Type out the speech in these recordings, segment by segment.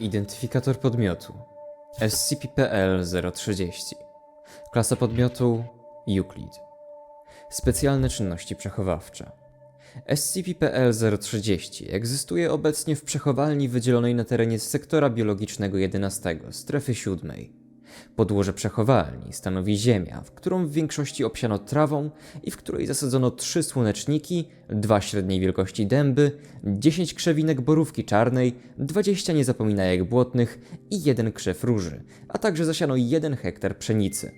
Identyfikator podmiotu. SCP-PL-030 Klasa podmiotu Euclid. Specjalne czynności przechowawcze. SCP-PL-030 egzystuje obecnie w przechowalni wydzielonej na terenie sektora biologicznego 11 strefy 7. Podłoże przechowalni stanowi ziemia, w którą w większości obsiano trawą i w której zasadzono trzy słoneczniki, dwa średniej wielkości dęby, 10 krzewinek borówki czarnej, 20 niezapominajek błotnych i jeden krzew róży, a także zasiano jeden hektar pszenicy.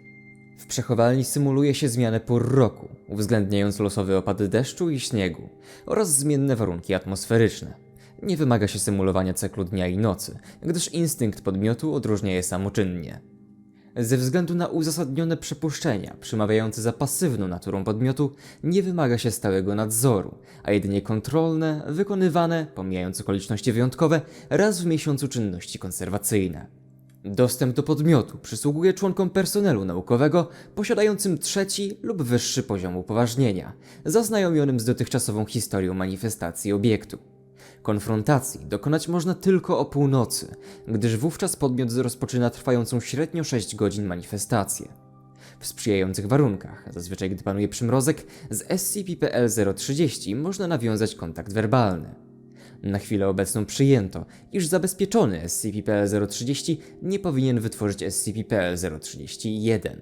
W przechowalni symuluje się zmianę pór roku, uwzględniając losowy opad deszczu i śniegu oraz zmienne warunki atmosferyczne. Nie wymaga się symulowania cyklu dnia i nocy, gdyż instynkt podmiotu odróżnia je samoczynnie. Ze względu na uzasadnione przypuszczenia przemawiające za pasywną naturą podmiotu, nie wymaga się stałego nadzoru, a jedynie kontrolne, wykonywane, pomijając okoliczności wyjątkowe, raz w miesiącu czynności konserwacyjne. Dostęp do podmiotu przysługuje członkom personelu naukowego posiadającym trzeci lub wyższy poziom upoważnienia, zaznajomionym z dotychczasową historią manifestacji obiektu. Konfrontacji dokonać można tylko o północy, gdyż wówczas podmiot rozpoczyna trwającą średnio 6 godzin manifestację. W sprzyjających warunkach, zazwyczaj gdy panuje przymrozek, z SCP-PL-030 można nawiązać kontakt werbalny. Na chwilę obecną przyjęto, iż zabezpieczony SCP-PL-030 nie powinien wytworzyć SCP-PL-031.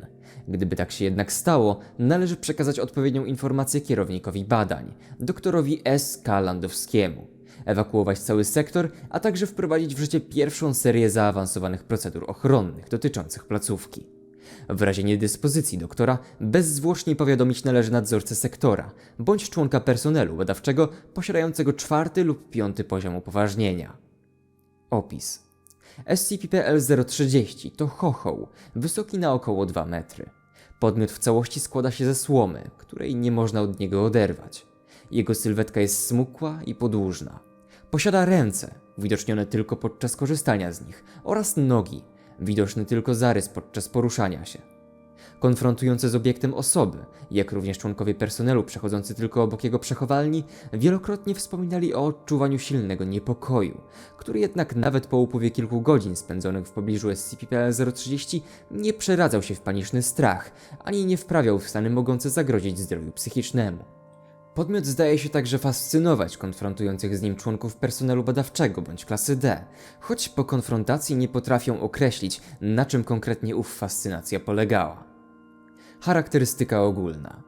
Gdyby tak się jednak stało, należy przekazać odpowiednią informację kierownikowi badań, doktorowi S. K. Landowskiemu, ewakuować cały sektor, a także wprowadzić w życie pierwszą serię zaawansowanych procedur ochronnych dotyczących placówki. W razie niedyspozycji doktora bezzwłocznie powiadomić należy nadzorcę sektora bądź członka personelu badawczego posiadającego czwarty lub piąty poziom upoważnienia. Opis SCP-PL-030 to chochoł, wysoki na około 2 metry. Podmiot w całości składa się ze słomy, której nie można od niego oderwać. Jego sylwetka jest smukła i podłużna. Posiada ręce, uwidocznione tylko podczas korzystania z nich, oraz nogi, widoczny tylko zarys podczas poruszania się. Konfrontujące z obiektem osoby, jak również członkowie personelu przechodzący tylko obok jego przechowalni, wielokrotnie wspominali o odczuwaniu silnego niepokoju, który jednak nawet po upływie kilku godzin spędzonych w pobliżu SCP-PL-030 nie przeradzał się w paniczny strach, ani nie wprawiał w stany mogące zagrozić zdrowiu psychicznemu. Podmiot zdaje się także fascynować konfrontujących z nim członków personelu badawczego bądź klasy D, choć po konfrontacji nie potrafią określić, na czym konkretnie ów fascynacja polegała. Charakterystyka ogólna.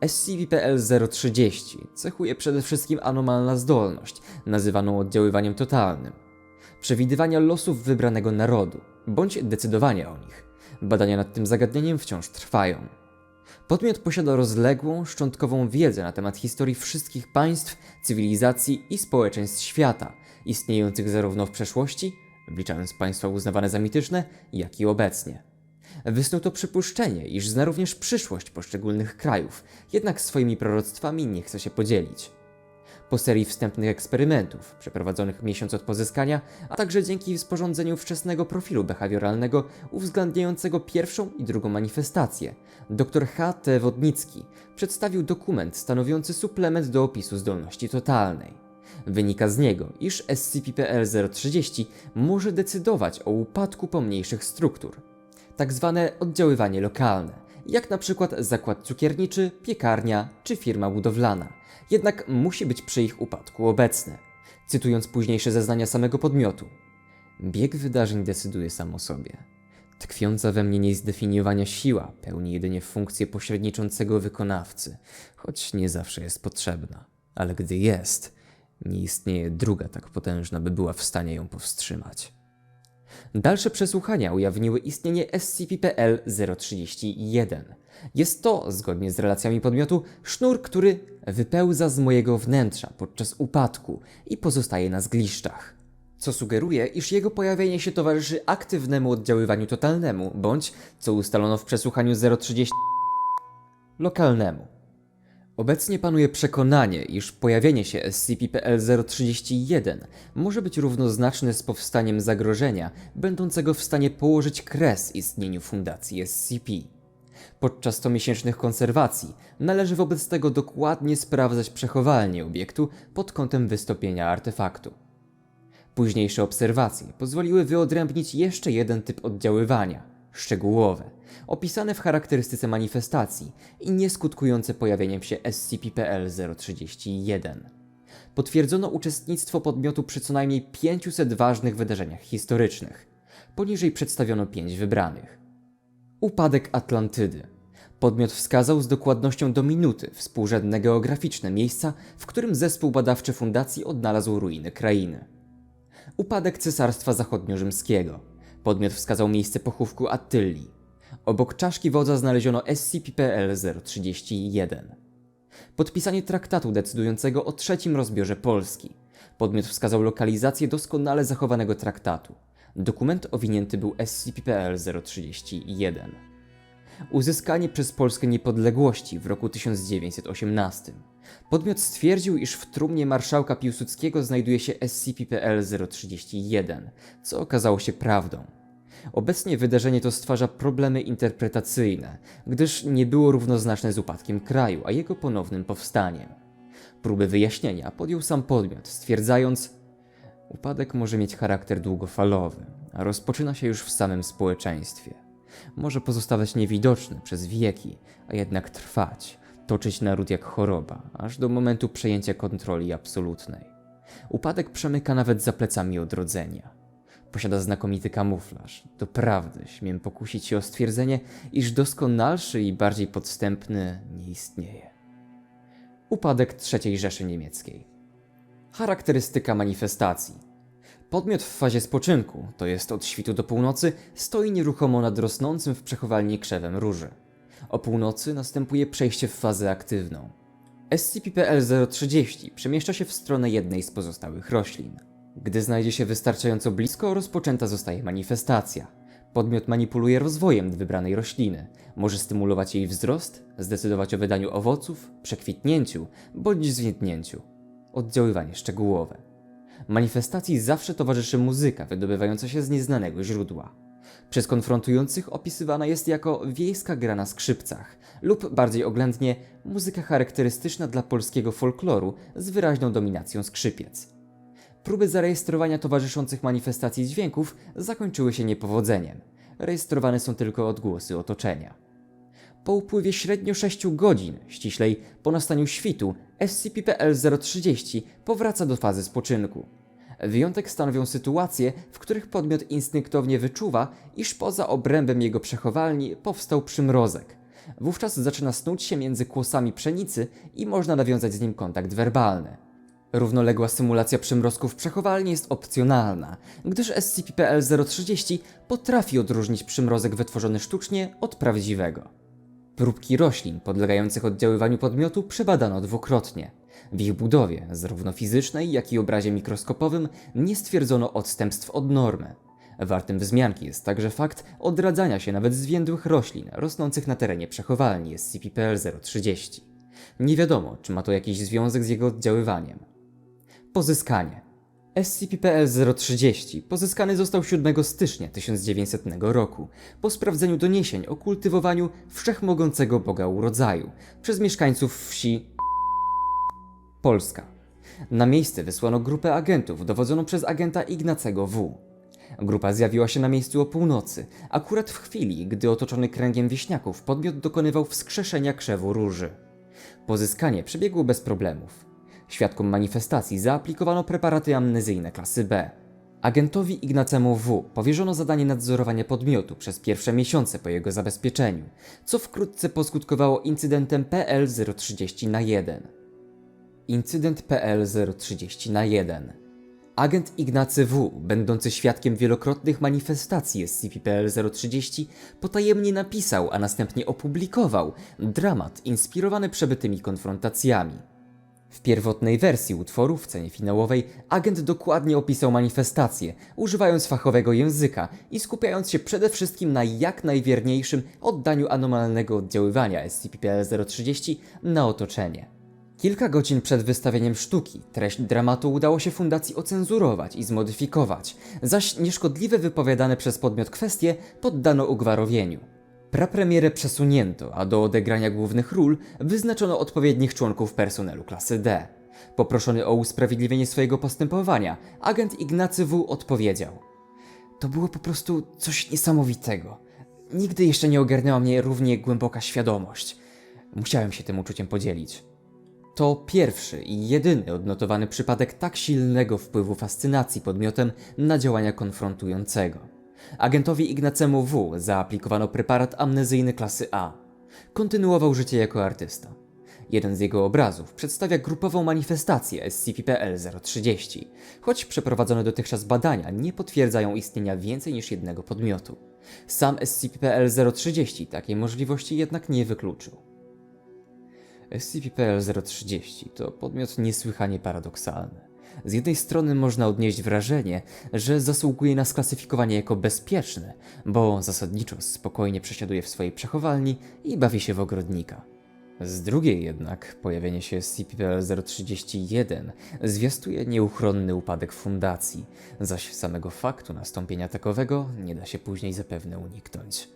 SCP-PL-030 cechuje przede wszystkim anomalna zdolność, nazywaną oddziaływaniem totalnym. Przewidywania losów wybranego narodu, bądź decydowania o nich. Badania nad tym zagadnieniem wciąż trwają. Podmiot posiada rozległą, szczątkową wiedzę na temat historii wszystkich państw, cywilizacji i społeczeństw świata, istniejących zarówno w przeszłości, wliczając państwa uznawane za mityczne, jak i obecnie. Wysnuł to przypuszczenie, iż zna również przyszłość poszczególnych krajów, jednak swoimi proroctwami nie chce się podzielić. Po serii wstępnych eksperymentów, przeprowadzonych miesiąc od pozyskania, a także dzięki sporządzeniu wczesnego profilu behawioralnego uwzględniającego pierwszą i drugą manifestację, dr H. T. Wodnicki przedstawił dokument stanowiący suplement do opisu zdolności totalnej. Wynika z niego, iż SCP-PL-030 może decydować o upadku pomniejszych struktur, tak zwane oddziaływanie lokalne, jak na przykład zakład cukierniczy, piekarnia czy firma budowlana, jednak musi być przy ich upadku obecne. Cytując późniejsze zeznania samego podmiotu. Bieg wydarzeń decyduje sam o sobie. Tkwiąca we mnie niezdefiniowania siła pełni jedynie funkcję pośredniczącego wykonawcy, choć nie zawsze jest potrzebna. Ale gdy jest, nie istnieje druga tak potężna, by była w stanie ją powstrzymać. Dalsze przesłuchania ujawniły istnienie SCP-PL-031. Jest to, zgodnie z relacjami podmiotu, sznur, który wypełza z mojego wnętrza podczas upadku i pozostaje na zgliszczach. Co sugeruje, iż jego pojawienie się towarzyszy aktywnemu oddziaływaniu totalnemu, bądź, co ustalono w przesłuchaniu 030, lokalnemu. Obecnie panuje przekonanie, iż pojawienie się SCP-PL-031 może być równoznaczne z powstaniem zagrożenia, będącego w stanie położyć kres istnieniu Fundacji SCP. Podczas comiesięcznych konserwacji należy wobec tego dokładnie sprawdzać przechowalnię obiektu pod kątem wystąpienia artefaktu. Późniejsze obserwacje pozwoliły wyodrębnić jeszcze jeden typ oddziaływania szczegółowe, opisane w charakterystyce manifestacji i nieskutkujące pojawieniem się SCP-PL-031. Potwierdzono uczestnictwo podmiotu przy co najmniej 500 ważnych wydarzeniach historycznych. Poniżej przedstawiono pięć wybranych. Upadek Atlantydy. Podmiot wskazał z dokładnością do minuty współrzędne geograficzne miejsca, w którym zespół badawczy fundacji odnalazł ruiny krainy. Upadek Cesarstwa Zachodniorzymskiego. Podmiot wskazał miejsce pochówku Attylii. Obok czaszki wodza znaleziono SCP-PL-031. Podpisanie traktatu decydującego o trzecim rozbiorze Polski. Podmiot wskazał lokalizację doskonale zachowanego traktatu. Dokument owinięty był SCP-PL-031. Uzyskanie przez Polskę niepodległości w roku 1918. Podmiot stwierdził, iż w trumnie marszałka Piłsudskiego znajduje się SCP-PL-031, co okazało się prawdą. Obecnie wydarzenie to stwarza problemy interpretacyjne, gdyż nie było równoznaczne z upadkiem kraju, a jego ponownym powstaniem. Próby wyjaśnienia podjął sam podmiot, stwierdzając, upadek może mieć charakter długofalowy, a rozpoczyna się już w samym społeczeństwie. Może pozostawać niewidoczny przez wieki, a jednak trwać, toczyć naród jak choroba, aż do momentu przejęcia kontroli absolutnej. Upadek przemyka nawet za plecami odrodzenia. Posiada znakomity kamuflaż. Doprawdy śmiem pokusić się o stwierdzenie, iż doskonalszy i bardziej podstępny nie istnieje. Upadek III Rzeszy Niemieckiej. Charakterystyka manifestacji. Podmiot w fazie spoczynku, to jest od świtu do północy, stoi nieruchomo nad rosnącym w przechowalni krzewem róży. O północy następuje przejście w fazę aktywną. SCP-PL-030 przemieszcza się w stronę jednej z pozostałych roślin. Gdy znajdzie się wystarczająco blisko, rozpoczęta zostaje manifestacja. Podmiot manipuluje rozwojem wybranej rośliny, może stymulować jej wzrost, zdecydować o wydaniu owoców, przekwitnięciu bądź zwiędnięciu. Oddziaływanie szczegółowe. Manifestacji zawsze towarzyszy muzyka wydobywająca się z nieznanego źródła. Przez konfrontujących opisywana jest jako wiejska gra na skrzypcach lub bardziej oględnie muzyka charakterystyczna dla polskiego folkloru z wyraźną dominacją skrzypiec. Próby zarejestrowania towarzyszących manifestacji dźwięków zakończyły się niepowodzeniem. Rejestrowane są tylko odgłosy otoczenia. Po upływie średnio 6 godzin, ściślej po nastaniu świtu, SCP-PL-030 powraca do fazy spoczynku. Wyjątek stanowią sytuacje, w których podmiot instynktownie wyczuwa, iż poza obrębem jego przechowalni powstał przymrozek. Wówczas zaczyna snuć się między kłosami pszenicy i można nawiązać z nim kontakt werbalny. Równoległa symulacja przymrozków przechowalni jest opcjonalna, gdyż SCP-PL-030 potrafi odróżnić przymrozek wytworzony sztucznie od prawdziwego. Próbki roślin podlegających oddziaływaniu podmiotu przebadano dwukrotnie. W ich budowie, zarówno fizycznej, jak i obrazie mikroskopowym, nie stwierdzono odstępstw od normy. Wartym wzmianki jest także fakt odradzania się nawet zwiędłych roślin rosnących na terenie przechowalni SCP-PL-030. Nie wiadomo, czy ma to jakiś związek z jego oddziaływaniem. Pozyskanie. SCP-PL-030 pozyskany został 7 stycznia 1900 roku po sprawdzeniu doniesień o kultywowaniu wszechmogącego Boga urodzaju przez mieszkańców wsi Polska. Na miejsce wysłano grupę agentów dowodzoną przez agenta Ignacego W. Grupa zjawiła się na miejscu o północy, akurat w chwili, gdy otoczony kręgiem wieśniaków podmiot dokonywał wskrzeszenia krzewu róży. Pozyskanie przebiegło bez problemów. Świadkom manifestacji zaaplikowano preparaty amnezyjne klasy B. Agentowi Ignacemu W. powierzono zadanie nadzorowania podmiotu przez pierwsze miesiące po jego zabezpieczeniu, co wkrótce poskutkowało incydentem PL-030 na 1. Incydent PL-030 na 1. Agent Ignacy W., będący świadkiem wielokrotnych manifestacji SCP-PL-030, potajemnie napisał, a następnie opublikował dramat inspirowany przebytymi konfrontacjami. W pierwotnej wersji utworu, w cenie finałowej, agent dokładnie opisał manifestację, używając fachowego języka i skupiając się przede wszystkim na jak najwierniejszym oddaniu anomalnego oddziaływania SCP-PL-030 na otoczenie. Kilka godzin przed wystawieniem sztuki treść dramatu udało się fundacji ocenzurować i zmodyfikować, zaś nieszkodliwe wypowiadane przez podmiot kwestie poddano ugwarowieniu. Prapremierę przesunięto, a do odegrania głównych ról wyznaczono odpowiednich członków personelu klasy D. Poproszony o usprawiedliwienie swojego postępowania, agent Ignacy W. odpowiedział: To było po prostu coś niesamowitego. Nigdy jeszcze nie ogarnęła mnie równie głęboka świadomość. Musiałem się tym uczuciem podzielić. To pierwszy i jedyny odnotowany przypadek tak silnego wpływu fascynacji podmiotem na działania konfrontującego. Agentowi Ignacemu W. zaaplikowano preparat amnezyjny klasy A. Kontynuował życie jako artysta. Jeden z jego obrazów przedstawia grupową manifestację SCP-PL-030, choć przeprowadzone dotychczas badania nie potwierdzają istnienia więcej niż jednego podmiotu. Sam SCP-PL-030 takiej możliwości jednak nie wykluczył. SCP-PL-030 to podmiot niesłychanie paradoksalny. Z jednej strony można odnieść wrażenie, że zasługuje na sklasyfikowanie jako bezpieczny, bo zasadniczo spokojnie przesiaduje w swojej przechowalni i bawi się w ogrodnika. Z drugiej jednak pojawienie się SCP-PL-031 zwiastuje nieuchronny upadek fundacji, zaś samego faktu nastąpienia takowego nie da się później zapewne uniknąć.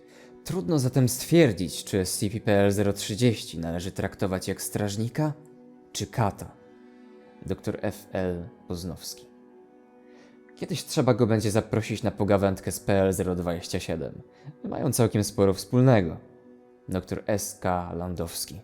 Trudno zatem stwierdzić, czy SCP-PL-030 należy traktować jak strażnika, czy kata. Dr F.L. Poznowski. Kiedyś trzeba go będzie zaprosić na pogawędkę z PL-027. Mają całkiem sporo wspólnego. Dr S.K. Landowski.